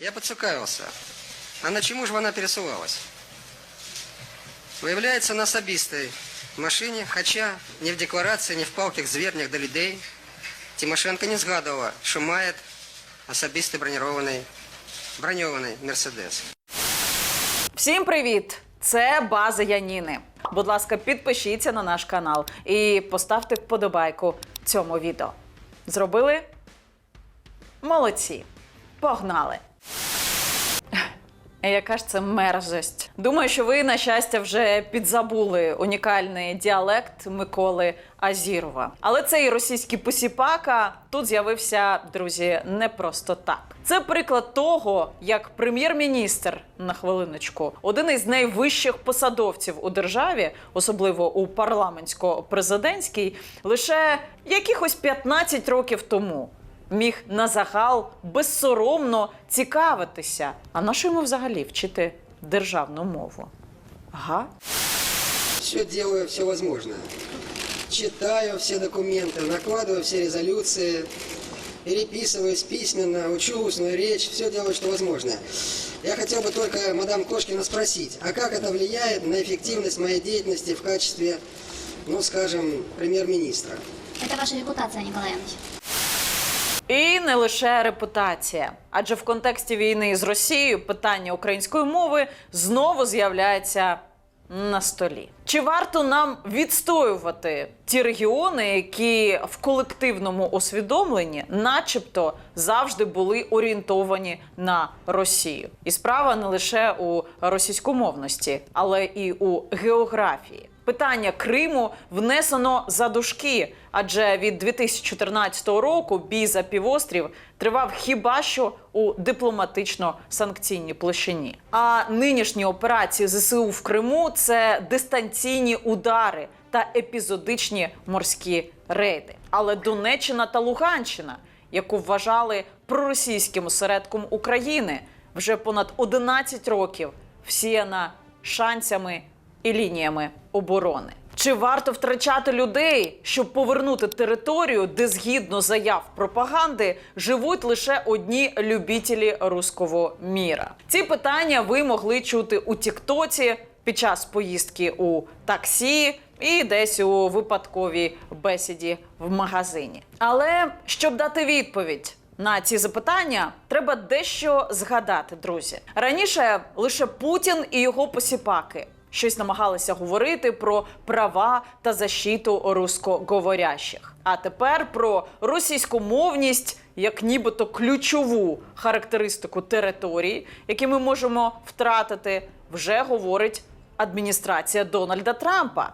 Я поцікавився, а на чому ж вона пересувалась? Виявляється, на особистій машині, хоча ні в декларації, ні в палких звернях до людей Тимошенко не згадувала, що має особистий броньований, броньований Мерседес. Всім привіт! Це база Яніни. Будь ласка, підпишіться на наш канал і поставте вподобайку цьому відео. Зробили? Молодці! Погнали! Яка ж це мерзость? Думаю, що ви, на щастя, вже підзабули унікальний діалект Миколи Азірова. Але цей російський посіпака тут з'явився, друзі, не просто так. Це приклад того, як прем'єр-міністр на хвилиночку, один із найвищих посадовців у державі, особливо у парламентсько-президентській, лише якихось 15 років тому міг на загал безсоромно цікавитися. А на що йому взагалі вчити державну мову? Ага. Все делаю, все возможное. Читаю все документы, накладываю все резолюции, переписываюсь письменно, учу устную речь, все делаю, что возможно. Я хотел бы только мадам Кошкина спросить, а как это влияет на эффективность моей деятельности в качестве, ну, скажем, премьер-министра? Это ваша репутация, Николай Иванович. і не лише репутація, адже в контексті війни з Росією питання української мови знову з'являється на столі. Чи варто нам відстоювати ті регіони, які в колективному усвідомленні, начебто, завжди були орієнтовані на Росію? І справа не лише у російськомовності, але і у географії. Питання Криму внесено за дужки, адже від 2014 року бій за півострів тривав хіба що у дипломатично-санкційній площині. А нинішні операції ЗСУ в Криму це дистанційні удари та епізодичні морські рейди. Але Донеччина та Луганщина, яку вважали проросійським осередком України, вже понад 11 років всіяна шансами і лініями оборони. Чи варто втрачати людей, щоб повернути територію, де згідно заяв пропаганди живуть лише одні любітелі руського міра? Ці питання ви могли чути у Тіктоці під час поїздки у таксі і десь у випадковій бесіді в магазині. Але щоб дати відповідь. На ці запитання треба дещо згадати, друзі. Раніше лише Путін і його посіпаки щось намагалися говорити про права та защиту рускоговорящих. А тепер про російськомовність як нібито ключову характеристику території, які ми можемо втратити, вже говорить адміністрація Дональда Трампа.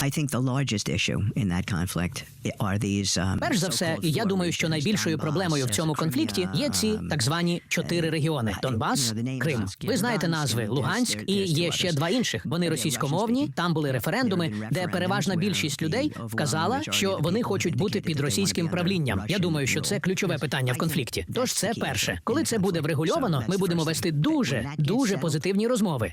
I think the largest issue in that conflict are these um, Перш за все, і я думаю, що найбільшою проблемою в цьому конфлікті є ці так звані чотири регіони: Донбас, Крим. Ви знаєте назви Луганськ і є ще два інших. Вони російськомовні. Там були референдуми, де переважна більшість людей вказала, що вони хочуть бути під російським правлінням. Я думаю, що це ключове питання в конфлікті. Тож це перше, коли це буде врегульовано, ми будемо вести дуже дуже позитивні розмови.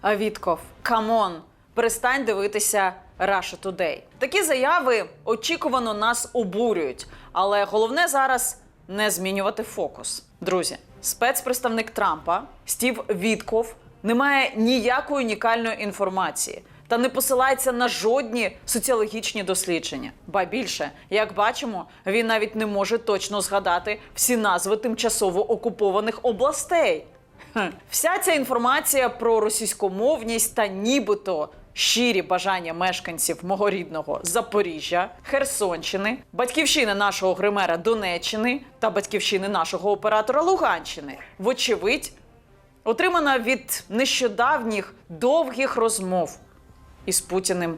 А Вітков, камон, перестань дивитися Russia Today. Такі заяви очікувано нас обурюють, але головне зараз не змінювати фокус. Друзі, спецпредставник Трампа Стів Вітков не має ніякої унікальної інформації. Та не посилається на жодні соціологічні дослідження. Ба більше, як бачимо, він навіть не може точно згадати всі назви тимчасово окупованих областей. Хм. Вся ця інформація про російськомовність та нібито щирі бажання мешканців мого рідного Запоріжжя, Херсонщини, батьківщини нашого гримера Донеччини та батьківщини нашого оператора Луганщини, вочевидь, отримана від нещодавніх довгих розмов із Путіним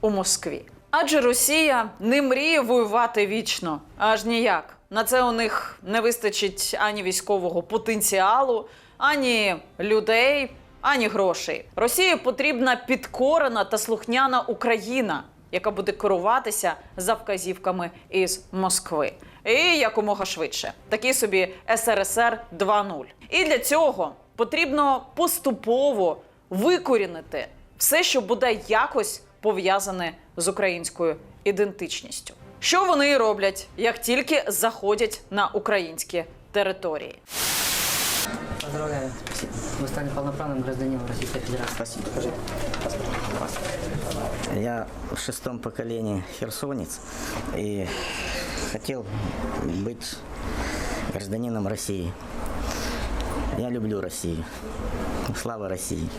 у Москві. Адже Росія не мріє воювати вічно, аж ніяк. На це у них не вистачить ані військового потенціалу, ані людей, ані грошей. Росії потрібна підкорена та слухняна Україна, яка буде керуватися за вказівками із Москви. І якомога швидше. Такий собі СРСР 2.0. І для цього потрібно поступово викорінити все, що буде якось пов'язане з українською ідентичністю. Що вони роблять, як тільки заходять на українські території Поздравляю. Вы стали полноправным гражданином Российской Федерации. Спасибо. Покажи паспорт. Я в шестом поколении херсонец и хотел быть гражданином России. Я люблю Россию. Слава России.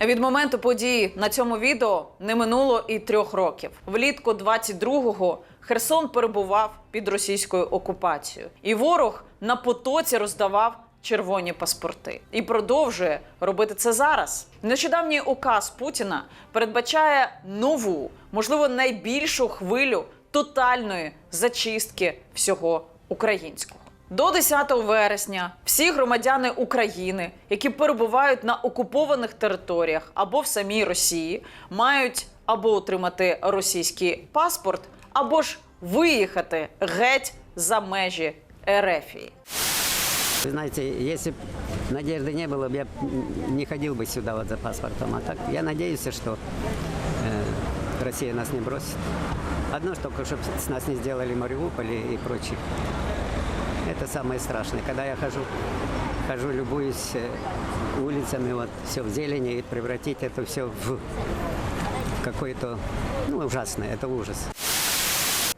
Від моменту події на цьому відео не минуло і трьох років. Влітку 22-го Херсон перебував під російською окупацією, і ворог на потоці роздавав червоні паспорти і продовжує робити це зараз. Нещодавній указ Путіна передбачає нову, можливо, найбільшу хвилю тотальної зачистки всього українського. До 10 вересня всі громадяни України, які перебувають на окупованих територіях або в самій Росії, мають або отримати російський паспорт, або ж виїхати геть за межі Ерефії. Вы знаете, если б надежды не было, бы, я б не ходил бы сюда вот за паспортом. А так я надеюсь, что э, Россия нас не бросит. Одно, что только чтобы с нас не сделали Мариуполь и, и прочее. Это самое страшное. Когда я хожу, хожу, любуюсь э, улицами, вот все в зелени, и превратить это все в какое-то, ну, ужасное, это ужас.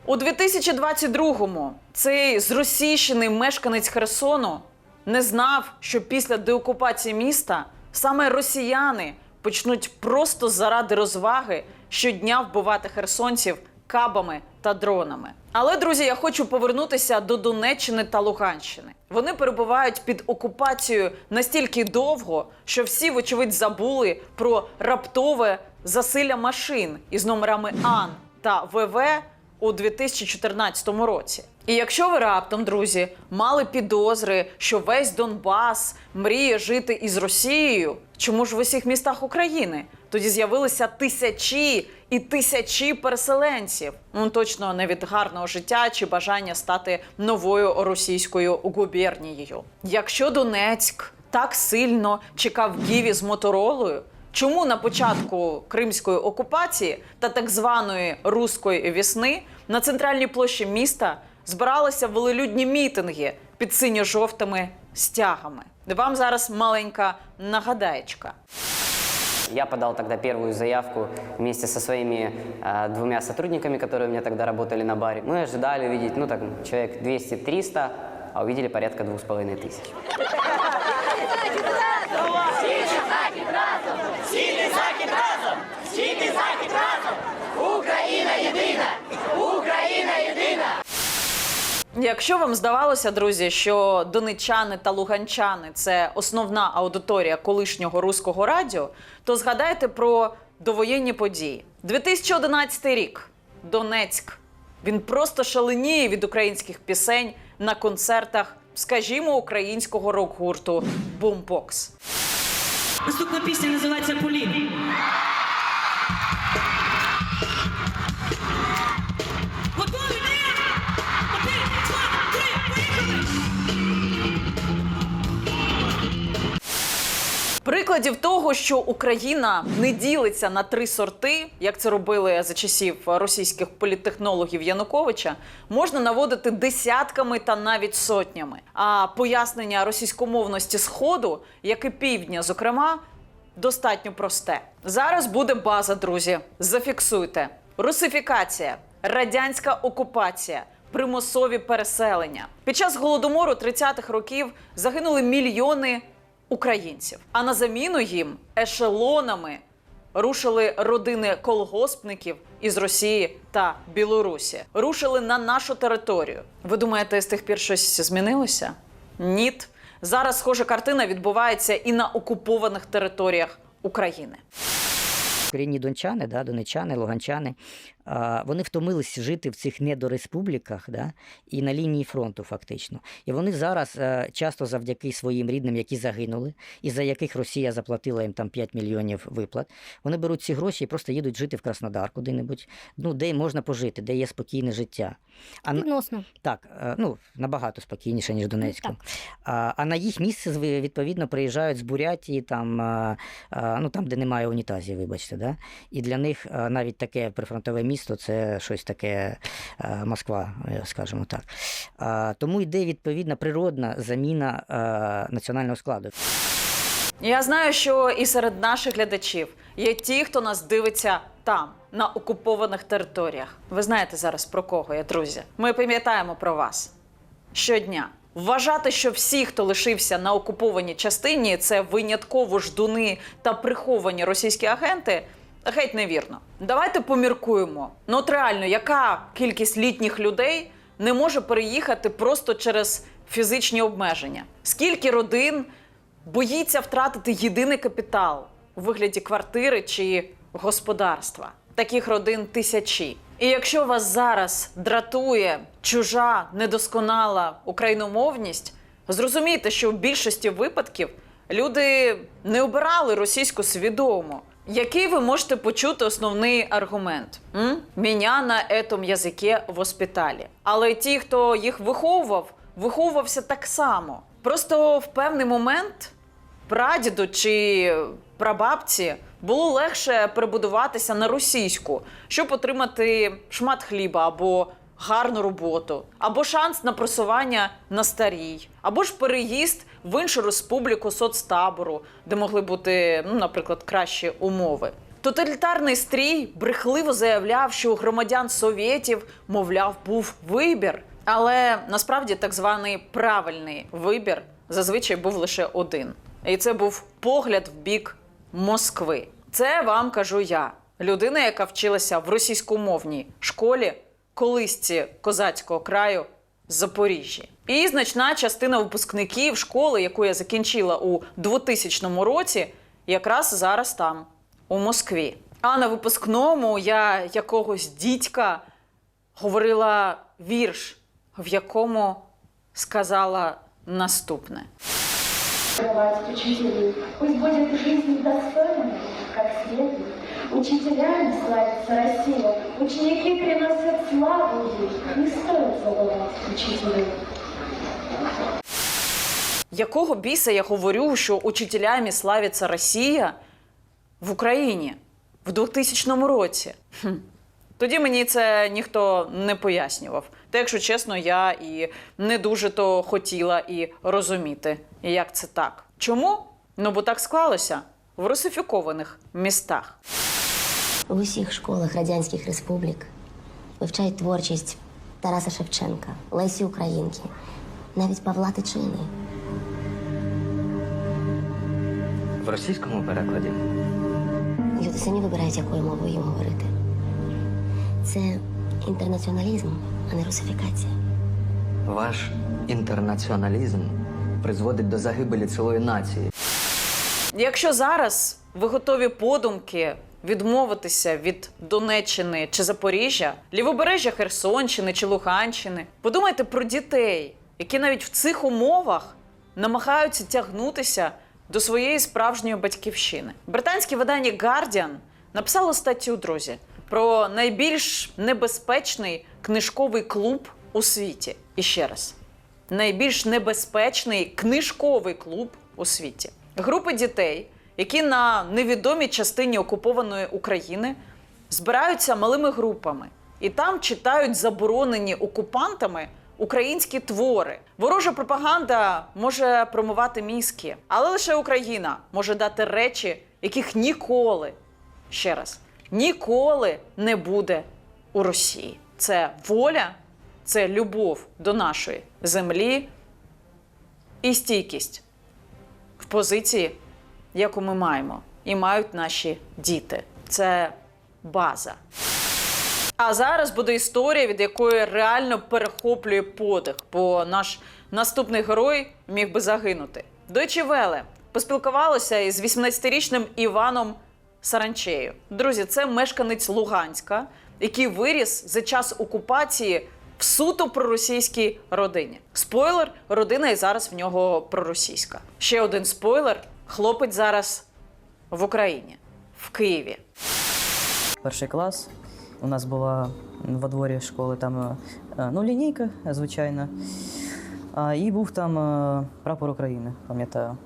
У 2022-му цей зросійщений мешканець Херсону не знав, що після деокупації міста саме росіяни почнуть просто заради розваги щодня вбивати херсонців кабами та дронами. Але друзі, я хочу повернутися до Донеччини та Луганщини. Вони перебувають під окупацією настільки довго, що всі, вочевидь, забули про раптове засилля машин із номерами АН та ВВ у 2014 році. І якщо ви раптом, друзі, мали підозри, що весь Донбас мріє жити із Росією, чому ж в усіх містах України? Тоді з'явилися тисячі і тисячі переселенців. Ну точно не від гарного життя чи бажання стати новою російською губернією. Якщо Донецьк так сильно чекав Гіві з моторолою, Чому на початку кримської окупації та так званої руської вісни на центральній площі міста збиралися велелюдні мітинги під синьо-жовтими стягами? Вам зараз маленька нагадаєчка. Я подал тогда первую заявку вместе со своими э, двумя сотрудниками, которые у меня тогда работали на баре. Мы ожидали увидеть, ну так, человек 200-300, а увидели порядка двух с половиной тысяч. Якщо вам здавалося, друзі, що донечани та луганчани це основна аудиторія колишнього руського радіо, то згадайте про довоєнні події. 2011 рік. Донецьк. Він просто шаленіє від українських пісень на концертах, скажімо, українського рок-гурту Бумбокс. Наступна пісня називається Полін. Прикладів того, що Україна не ділиться на три сорти, як це робили за часів російських політтехнологів Януковича, можна наводити десятками та навіть сотнями. А пояснення російськомовності Сходу, як і півдня, зокрема, достатньо просте. Зараз буде база, друзі. Зафіксуйте: русифікація, радянська окупація. Примусові переселення під час голодомору 30-х років загинули мільйони українців. А на заміну їм ешелонами рушили родини колгоспників із Росії та Білорусі. Рушили на нашу територію. Ви думаєте, з тих пір щось змінилося? Ніт. Зараз схожа картина відбувається і на окупованих територіях України. Корінні дончани, да, донечани, луганчани, а, вони втомились жити в цих недореспубліках да, і на лінії фронту, фактично. І вони зараз е, часто завдяки своїм рідним, які загинули, і за яких Росія заплатила їм там 5 мільйонів виплат, вони беруть ці гроші і просто їдуть жити в Краснодар куди-небудь, ну, де можна пожити, де є спокійне життя. А, Відносно. так, е, ну набагато спокійніше, ніж Донецьку. А, а на їх місце відповідно приїжджають з Бурятії, там, а, а, ну, там, де немає унітазів, вибачте. Да? І для них навіть таке прифронтове місто. це щось таке е, Москва, е, скажімо так. Тому йде відповідна природна заміна е, національного складу. Я знаю, що і серед наших глядачів є ті, хто нас дивиться там, на окупованих територіях. Ви знаєте зараз про кого я, друзі. Ми пам'ятаємо про вас щодня. Вважати, що всі, хто лишився на окупованій частині, це винятково ждуни та приховані російські агенти. Геть невірно. Давайте поміркуємо. Ну от реально, яка кількість літніх людей не може переїхати просто через фізичні обмеження? Скільки родин боїться втратити єдиний капітал у вигляді квартири чи господарства. Таких родин тисячі. І якщо вас зараз дратує чужа недосконала україномовність, зрозумійте, що в більшості випадків люди не обирали російську свідомо. Який ви можете почути основний аргумент? М? Меня на этом язике воспитали. Але ті, хто їх виховував, виховувався так само. Просто в певний момент прадіду чи прабабці було легше перебудуватися на російську, щоб отримати шмат хліба або гарну роботу, або шанс на просування на старій, або ж переїзд в іншу республіку соцтабору, де могли бути, ну, наприклад, кращі умови. Тоталітарний стрій брехливо заявляв, що у громадян совєтів, мовляв, був вибір. Але насправді так званий правильний вибір зазвичай був лише один. І це був погляд в бік Москви. Це вам кажу я, людина, яка вчилася в російськомовній школі колисці козацького краю Запоріжжі. І значна частина випускників школи, яку я закінчила у 2000 році, якраз зараз там, у Москві. А на випускному я якогось дідька говорила вірш, в якому сказала наступне. Учителей. Пусть будет жизнь достойной, как следует. Учителями славится Россия. Ученики приносят славу ей. Не стоит забывать учителей. Якого біса я говорю, що учителями славиться Росія в Україні в 2000 році? Хм. Тоді мені це ніхто не пояснював. Та, якщо чесно, я і не дуже то хотіла і розуміти, як це так. Чому? Ну бо так склалося в русифікованих містах. В усіх школах радянських республік вивчають творчість Тараса Шевченка, Лесі Українки, навіть Павла Тичини. В російському перекладі Люди самі вибирають, якою мовою їм говорити. Це інтернаціоналізм, а не русифікація. ваш інтернаціоналізм призводить до загибелі цілої нації. Якщо зараз ви готові подумки відмовитися від Донеччини чи Запоріжжя, лівобережжя Херсонщини чи Луганщини, подумайте про дітей, які навіть в цих умовах намагаються тягнутися до своєї справжньої батьківщини. Британське видання Guardian написало статтю, друзі, про найбільш небезпечний книжковий клуб у світі. І ще раз, найбільш небезпечний книжковий клуб у світі. Групи дітей, які на невідомій частині окупованої України збираються малими групами і там читають заборонені окупантами українські твори. Ворожа пропаганда може промивати мізки, але лише Україна може дати речі, яких ніколи, ще раз, ніколи не буде у Росії. Це воля, це любов до нашої землі і стійкість в позиції, яку ми маємо, і мають наші діти. Це база. А зараз буде історія, від якої реально перехоплює подих, бо наш наступний герой міг би загинути. Дойче Веле поспілкувалося із 18-річним Іваном Саранчею. Друзі, це мешканець Луганська, який виріс за час окупації в суто проросійській родині. Спойлер, родина і зараз в нього проросійська. Ще один спойлер: хлопець зараз в Україні, в Києві. Перший клас. У нас була во дворі школи там е, ну, лінійка, звичайно. І був там е, прапор України, пам'ятаю.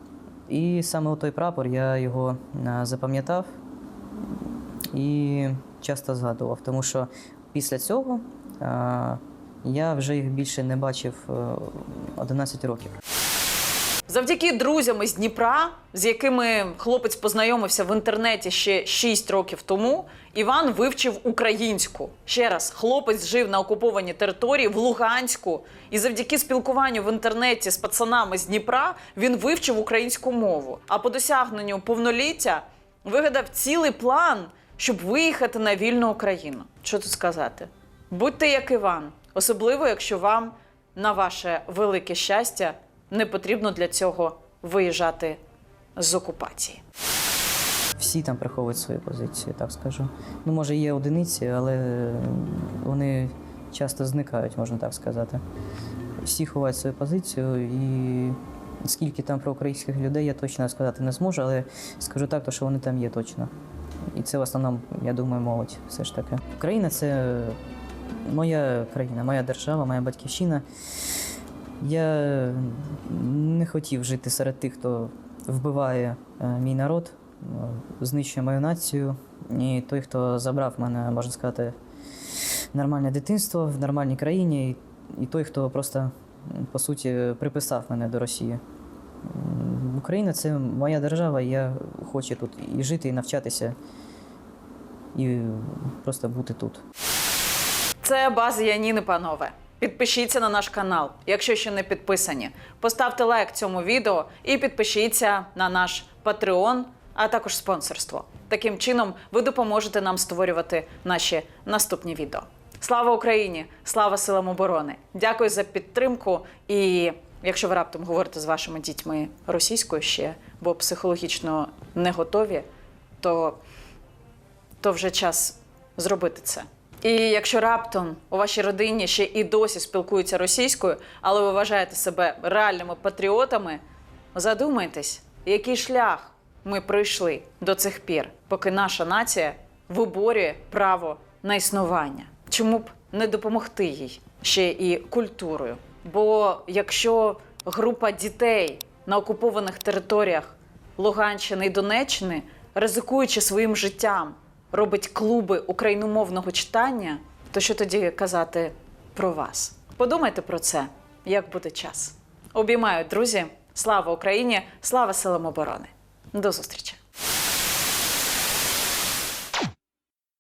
І саме той прапор я його е, запам'ятав. І часто згадував, тому що після цього е, я вже їх більше не бачив е, 11 років. Завдяки друзям із Дніпра, з якими хлопець познайомився в інтернеті ще 6 років тому, Іван вивчив українську. Ще раз, хлопець жив на окупованій території в Луганську, і завдяки спілкуванню в інтернеті з пацанами з Дніпра він вивчив українську мову. А по досягненню повноліття вигадав цілий план, щоб виїхати на вільну Україну. Що тут сказати? Будьте як Іван, особливо якщо вам на ваше велике щастя не потрібно для цього виїжджати з окупації. Всі там приховують свої позиції, так скажу. Ну, може, є одиниці, але вони часто зникають, можна так сказати. Всі ховають свою позицію, і скільки там про українських людей я точно сказати не зможу, але скажу так, то, що вони там є точно. І це в основному, я думаю, молодь все ж таки. Україна це моя країна, моя держава, моя батьківщина. Я не хотів жити серед тих, хто вбиває е, мій народ, е, знищує мою націю. І той, хто забрав мене, можна сказати, нормальне дитинство в нормальній країні, і, і той, хто просто, по суті, приписав мене до Росії. Україна це моя держава, я хочу тут і жити, і навчатися, і просто бути тут. Це база Яніни, панове. Підпишіться на наш канал, якщо ще не підписані. Поставте лайк цьому відео і підпишіться на наш Patreon, а також спонсорство. Таким чином ви допоможете нам створювати наші наступні відео. Слава Україні! Слава силам оборони! Дякую за підтримку. І якщо ви раптом говорите з вашими дітьми російською ще, бо психологічно не готові, то то вже час зробити це. І якщо раптом у вашій родині ще і досі спілкуються російською, але ви вважаєте себе реальними патріотами, задумайтесь, який шлях ми пройшли до цих пір, поки наша нація виборює право на існування. Чому б не допомогти їй ще і культурою? Бо якщо група дітей на окупованих територіях Луганщини і Донеччини, ризикуючи своїм життям, робить клуби україномовного читання, то що тоді казати про вас? Подумайте про це, як буде час. Обіймаю, друзі! Слава Україні! Слава силам оборони! До зустрічі!